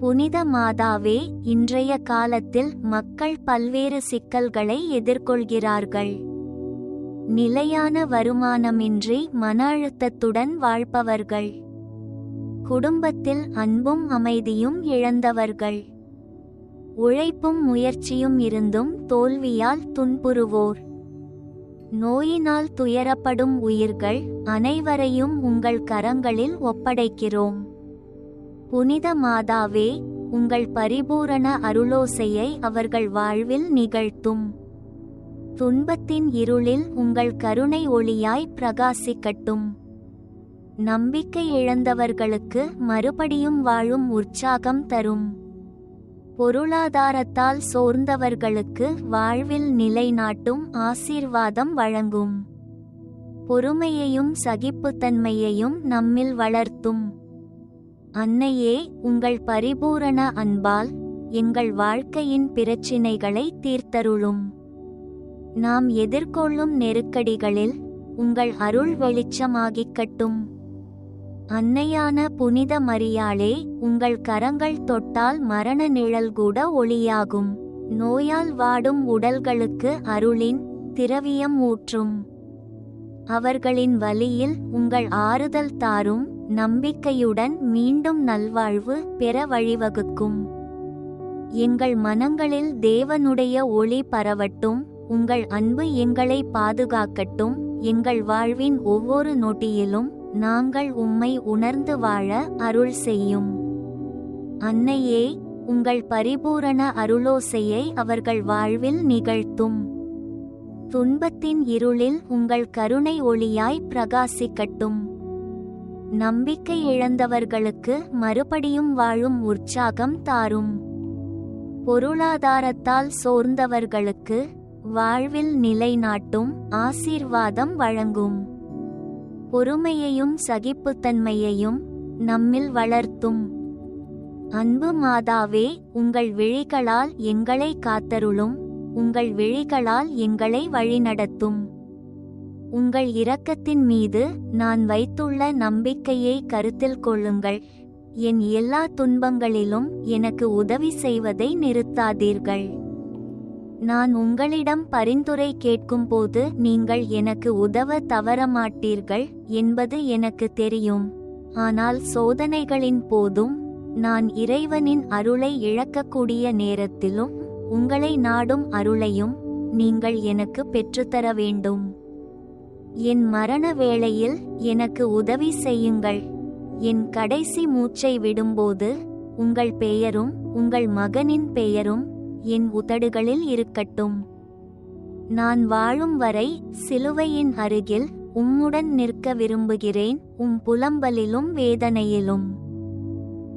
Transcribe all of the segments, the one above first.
புனித மாதாவே இன்றைய காலத்தில் மக்கள் பல்வேறு சிக்கல்களை எதிர்கொள்கிறார்கள். நிலையான வருமானமின்றி மன அழுத்தத்துடன் வாழ்பவர்கள். குடும்பத்தில் அன்பும் அமைதியும் இழந்தவர்கள். உழைப்பும் முயற்சியும் இருந்தும் தோல்வியால் துன்புறுவோர். நோயினால் துயரப்படும் உயிர்கள் அனைவரையும் உங்கள் கரங்களில் ஒப்படைக்கிறோம். புனித மாதாவே உங்கள் பரிபூரண அருளோசையை அவர்கள் வாழ்வில் நிகழ்த்தும். துன்பத்தின் இருளில் உங்கள் கருணை ஒளியாய் பிரகாசிக்கட்டும். நம்பிக்கை இழந்தவர்களுக்கு மறுபடியும் வாழும் உற்சாகம் தரும். பொருளாதாரத்தால் சோர்ந்தவர்களுக்கு வாழ்வில் நிலைநாட்டும் ஆசீர்வாதம் வழங்கும். பொறுமையையும் சகிப்புத்தன்மையையும் நம்மில் வளர்த்தும். அன்னையே உங்கள் பரிபூரண அன்பால் எங்கள் வாழ்க்கையின் பிரச்சினைகளை தீர்த்தருளும். நாம் எதிர்கொள்ளும் நெருக்கடிகளில் உங்கள் அருள் வெளிச்சமாகிக்கட்டும். அன்னையான புனித மரியாளே உங்கள் கரங்கள் தொட்டால் மரண நிழல் கூட ஒளியாகும். நோயால் வாடும் உடல்களுக்கு அருளின் திரவியம் ஊற்றும். அவர்களின் வழியில் உங்கள் ஆறுதல் தாரும். நம்பிக்கையுடன் மீண்டும் நல்வாழ்வு பெற வழிவகுக்கும். எங்கள் மனங்களில் தேவனுடைய ஒளி பரவட்டும் உங்கள் அன்பு எங்களை பாதுகாக்கட்டும் எங்கள் வாழ்வின் ஒவ்வொரு நொட்டியிலும் நாங்கள் உம்மை உணர்ந்து வாழ அருள் செய்யும். அன்னையே உங்கள் பரிபூரண அருளோசையை அவர்கள் வாழ்வில் நிகழ்த்தும். துன்பத்தின் இருளில் உங்கள் கருணை ஒளியாய் பிரகாசிக்கட்டும். நம்பிக்கை இழந்தவர்களுக்கு மறுபடியும் வாழும் உற்சாகம் தாரும். பொருளாதாரத்தால் சோர்ந்தவர்களுக்கு வாழ்வில் நிலைநாட்டும் ஆசீர்வாதம் வழங்கும். பொறுமையையும் சகிப்புத்தன்மையையும் நம்மில் வளர்த்தும். அன்பு மாதாவே உங்கள் விழிகளால் எங்களை காத்தருளும் உங்கள் விழிகளால் எங்களை வழிநடத்தும். உங்கள் இரக்கத்தின் மீது நான் வைத்துள்ள நம்பிக்கையை கருத்தில் கொள்ளுங்கள். என் எல்லா துன்பங்களிலும் எனக்கு உதவி செய்வதை நிறுத்தாதீர்கள். நான் உங்களிடம் பரிந்துரை கேட்கும்போது நீங்கள் எனக்கு உதவ தவறமாட்டீர்கள் என்பது எனக்கு தெரியும். ஆனால் சோதனைகளின் போதும் நான் இறைவனின் அருளை இழக்கக்கூடிய நேரத்திலும் உங்களை நாடும் அருளையும் நீங்கள் எனக்கு பெற்றுத்தர வேண்டும். என் மரண வேளையில் எனக்கு உதவி செய்யுங்கள். என் கடைசி மூச்சை விடும்போது உங்கள் பெயரும் உங்கள் மகனின் பெயரும் என் உதடுகளில் இருக்கட்டும். நான் வாழும் வரை சிலுவையின் அருகில் உம்முடன் நிற்க விரும்புகிறேன் உம் புலம்பலிலும் வேதனையிலும்.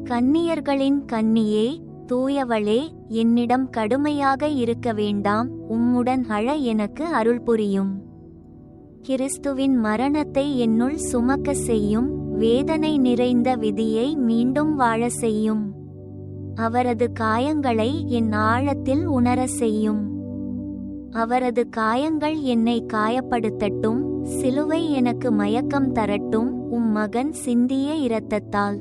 கன்னியர்களின் கன்னியே தூயவளே என்னிடம் கடுமையாக இருக்க வேண்டாம் உம்முடன் அழ எனக்கு அருள் புரியும். கிறிஸ்துவின் மரணத்தை என்னுள் சுமக்க செய்யும் வேதனை நிறைந்த விதியை மீண்டும் வாழ செய்யும். அவரது காயங்களை என் ஆழத்தில் உணர செய்யும். அவரது காயங்கள் என்னை காயப்படுத்தட்டும் சிலுவை எனக்கு மயக்கம் தரட்டும் உம் மகன் சிந்திய இரத்தத்தால்.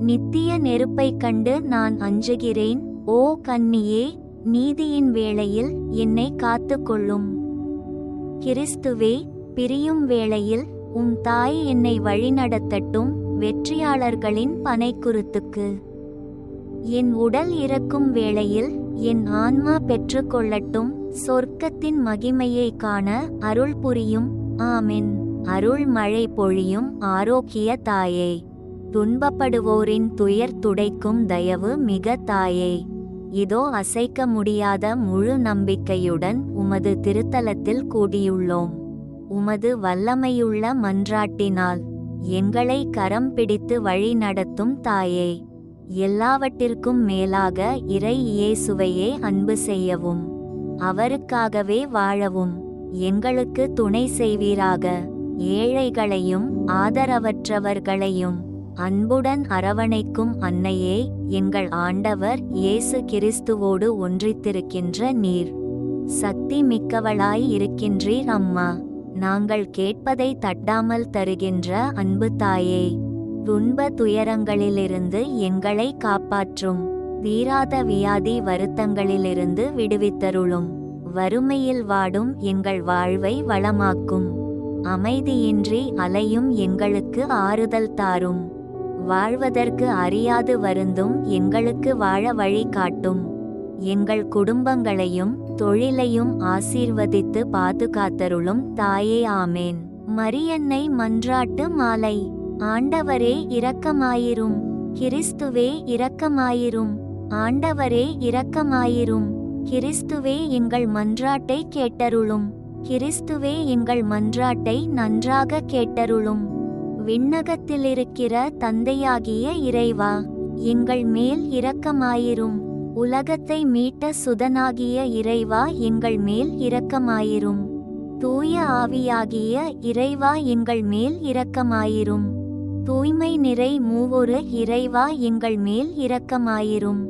நித்திய நெருப்பைக் கண்டு நான் அஞ்சுகிறேன் ஓ கன்னியே நீதியின் வேளையில் என்னை காத்துக்கொள்ளும். கிறிஸ்துவே பிரியும் வேளையில் உம் தாய் என்னை வழிநடத்தட்டும் வெற்றியாளர்களின் பனைக்குருத்துக்கு. என் உடல் இறக்கும் வேளையில் என் ஆன்மா பெற்றுக்கொள்ளட்டும் சொர்க்கத்தின் மகிமையை காண அருள் புரியும் ஆமென். அருள் மழை பொழியும் ஆரோக்கிய தாயே. துன்பப்படுவோரின் துயர் துடைக்கும் தயவு மிக தாயே. இதோ அசைக்க முடியாத முழு நம்பிக்கையுடன் உமது திருத்தலத்தில் கூடியுள்ளோம். உமது வல்லமையுள்ள மன்றாட்டினால் எங்களை கரம் பிடித்து வழி நடத்தும் தாயே. எல்லாவற்றிற்கும் மேலாக இறை இயேசுவையே அன்பு செய்யவும் அவருக்காகவே வாழவும் எங்களுக்கு துணை செய்வீராக. ஏழைகளையும் ஆதரவற்றவர்களையும் அன்புடன் அரவணைக்கும் அன்னையே எங்கள் ஆண்டவர் இயேசு கிறிஸ்துவோடு ஒன்றித்திருக்கின்ற நீர். சக்தி மிக்கவளாய் இருக்கின்றீர் அம்மா. நாங்கள் கேட்பதை தட்டாமல் தருகின்ற அன்பு தாயே. துன்ப துயரங்களிலிருந்து எங்களை காப்பாற்றும். தீராத வியாதி வருத்தங்களிலிருந்து விடுவித்தருளும். வறுமையில் வாடும் எங்கள் வாழ்வை வளமாக்கும். அமைதியின்றி அலையும் எங்களுக்கு ஆறுதல் தாரும். வாழ்வதற்கு அறியாது வருந்தும் எங்களுக்கு வாழ வழி காட்டும். எங்கள் குடும்பங்களையும் தொழிலையும் ஆசீர்வதித்து பாதுகாத்தருளும் தாயே ஆமேன். மரியன்னை மன்றாட்டு மாலை. ஆண்டவரே இரக்கமாயிரும். கிறிஸ்துவே இரக்கமாயிரும். ஆண்டவரே இரக்கமாயிரும். கிறிஸ்துவே எங்கள் மன்றாட்டை கேட்டருளும். கிறிஸ்துவே எங்கள் மன்றாட்டை நன்றாக கேட்டருளும். விண்ணகத்திலிருக்கிற தந்தையாகிய இறைவா எங்கள் மேல் இரக்கமாயிரும். உலகத்தை மீட்ட சுதனாகிய இறைவா எங்கள் மேல் இரக்கமாயிரும். தூய ஆவியாகிய இறைவா எங்கள் மேல் இரக்கமாயிரும். தூய்மை நிறை மூவொரு இறைவா எங்கள் மேல் இரக்கமாயிரும்.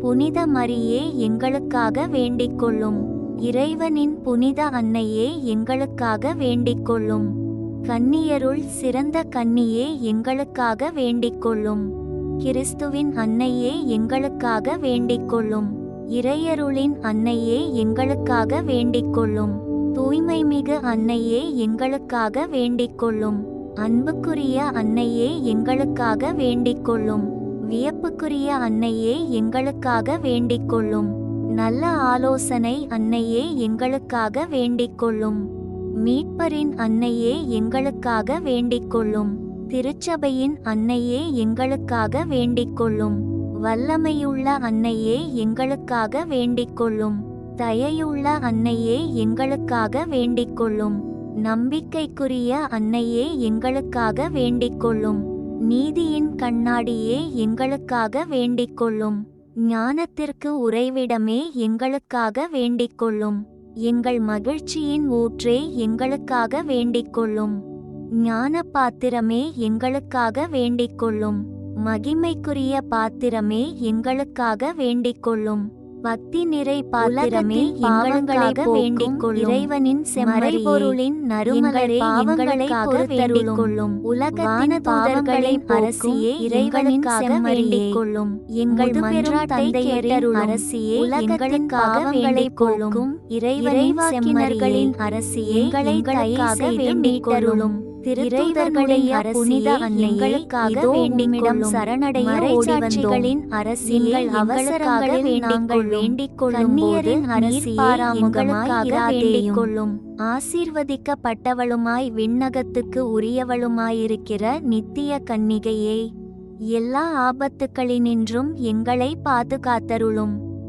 புனித மரியே எங்களுக்காக வேண்டிக்கொள்ளும். இறைவனின் புனித அன்னையே எங்களுக்காக வேண்டிக்கொள்ளும். கன்னியருள் சிறந்த கன்னியே எங்களுக்காக வேண்டிக்கொள்ளும். கிறிஸ்துவின் அன்னையே எங்களுக்காக வேண்டிக்கொள்ளும். இறையருளின் அன்னையே எங்களுக்காக வேண்டிக்கொள்ளும். தூய்மைமிகு அன்னையே எங்களுக்காக வேண்டிக்கொள்ளும். அன்புக்குரிய அன்னையே எங்களுக்காக வேண்டிக்கொள்ளும். வியப்புக்குரிய அன்னையே எங்களுக்காக வேண்டிக்கொள்ளும். நல்ல ஆலோசனை அன்னையே எங்களுக்காக வேண்டிக்கொள்ளும். மீட்பரின் அன்னையே எங்களுக்காக வேண்டிக்கொள்ளும். திருச்சபையின் அன்னையே எங்களுக்காக வேண்டிக்கொள்ளும். வல்லமையுள்ள அன்னையே எங்களுக்காக வேண்டிக்கொள்ளும். தயையுள்ள அன்னையே எங்களுக்காக வேண்டிக்கொள்ளும். நம்பிக்கைக்குரிய அன்னையே எங்களுக்காக வேண்டிக்கொள்ளும். நீதியின் கண்ணாடியே எங்களுக்காக வேண்டிக்கொள்ளும். ஞானத்திற்கு உறைவிடமே எங்களுக்காக வேண்டிக்கொள்ளும். எங்கள் மகிழ்ச்சியின் ஊற்றே எங்களுக்காக வேண்டிக்கொள்ளும். ஞான பாத்திரமே எங்களுக்காக வேண்டிக்கொள்ளும். மகிமைக்குரிய பாத்திரமே எங்களுக்காக வேண்டிக்கொள்ளும். பக்தி நிறை பாத்திரமே எங்களுக்காக வேண்டிக்கொள்ளும் இறைவனின் செம்மறைபொருளின் நறுமலரே எங்களுக்காக வேண்டிக்கொள்ளும் உலகத்தின் பாவங்களின் அரசியே இறைவனுக்காக வேண்டிக்கொள்ளும் எங்கள் மன்றாட்டை கேட்டருளும் அரசியே உலகங்களுக்காக வேண்டிக்கொள்ளும் இறைவனின் செம்மறிகளின் அரசியே எங்களுக்காக வேண்டிக்கொள்ளும் திருத்தூதர்களுடைய புனித அன்னைகளுக்காக வேண்டிமிடம் சரணடைய மறைச்சாட்சிகளின் அரசியல் அவசரங்களில் நாங்கள் வேண்டிக் கொள்ளும் போது அரசியலாமுகமாக வேண்டிக் கொள்ளும் ஆசீர்வதிக்கப்பட்டவளுமாய் விண்ணகத்துக்கு உரியவளுமாயிருக்கிற நித்திய கன்னிகையே எல்லா ஆபத்துக்களினின்றும் எங்களை பாதுகாத்தருளும்.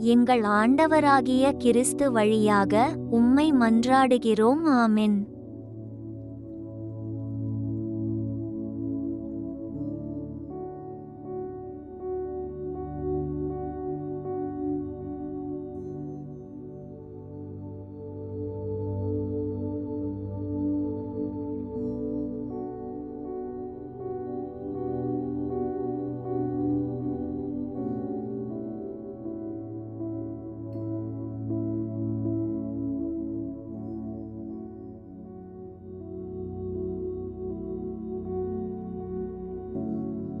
எங்கள் ஆண்டவராகிய கிறிஸ்து வழியாக உம்மை மன்றாடுகிறோம் ஆமென்.